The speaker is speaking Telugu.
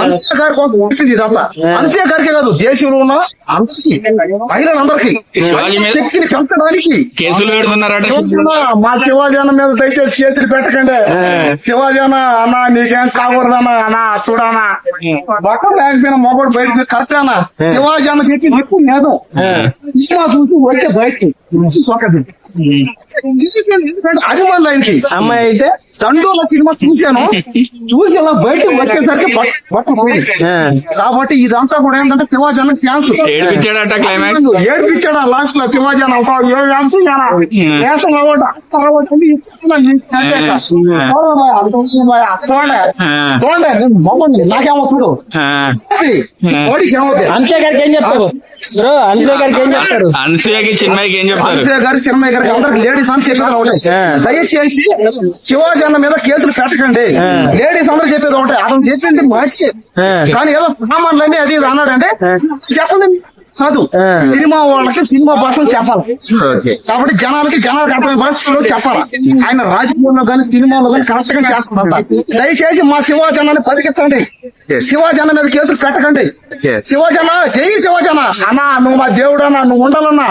అనసూయ గారి కోసం ఇదంతా అనసూయ గారికి కాదు దేశంలో ఉన్న అందరికి మహిళలందరికీ మీద- శక్తిని పెంచడానికి కేసులు పెడుతున్నారట అన్నా, మా శివాజీ అన్న మీద దయచేసి కేసులు పెట్టకండి. శివాజీ అన్న నీకేం కాకూడదన్న అన్న చూడన్నా. బట్టలు లేకపోయినా మొబైల్ బయటకు కరెక్ట్ అన్న. శివాజీ అన్న చెప్పి ఎక్కువ లేదు. సినిమా చూసి వచ్చే బయటకి. చూసి చొక్కది అభిమానులు ఆయనకి అమ్మాయి అయితే తండ్రుల సినిమా చూశాను. చూసి అలా బయటకు వచ్చేసరికి కాబట్టి ఇదంతా కూడా ఏంటంటే శివాజీ అన్న ఛాన్స్ ఏడిపించాడట క్లైమాక్స్ ఏడిపించాడు లాస్ట్లో శివాజీ అన్న ఒక ఏడు అంతు జన. వేషం కాబట్టి అక్కడ ఒకటి ఇస్తున్నా ఈ కథ. చూడండి బాయ్, అంత ఉంది బాయ్, అక్కడ చూడండి. చూడండి, నేను బాగుంది నాకేమో చూడు. అనసూయ గారికి ఏం చెప్తారు? బ్రో గారికి ఏం చెప్తారు? అనసూయకి చిన్మయ్యకి ఏం చెప్తారు? అభిషేక్ గారు చిన్నయ్య గారికి అందరికి లేడీస్ అని చెప్పేది ఒకటే. దయచేసి శివాజీ అన్న మీద కేసులు పెట్టకండి. లేడీస్ అందరూ చెప్పేది ఒకటే. అతను చెప్పింది మంచిది ఆ. కానీ ఏదో సామాన్లన్నీ అది అన్నాడంటే చెప్పండి. కాదు. సినిమా వాళ్ళకి సినిమా భాషలో చెప్పాలి. కాబట్టి జనాలకి జనాలకు అర్థమైన భాషలో చెప్పాలి. ఆయన రాజకీయంలో కానీ సినిమాలో కానీ కరెక్ట్గా చేస్తున్నారు దయచేసి మా శివాజీ అన్నని బతికించండి. శివాజీ అన్న మీద కేసులు పెట్టకండి. Yes. శివాజీ అన్న జై శివాజీ అన్న నువ్వు మా దేవుడు అన్న నువ్వు ఉండాలన్నా.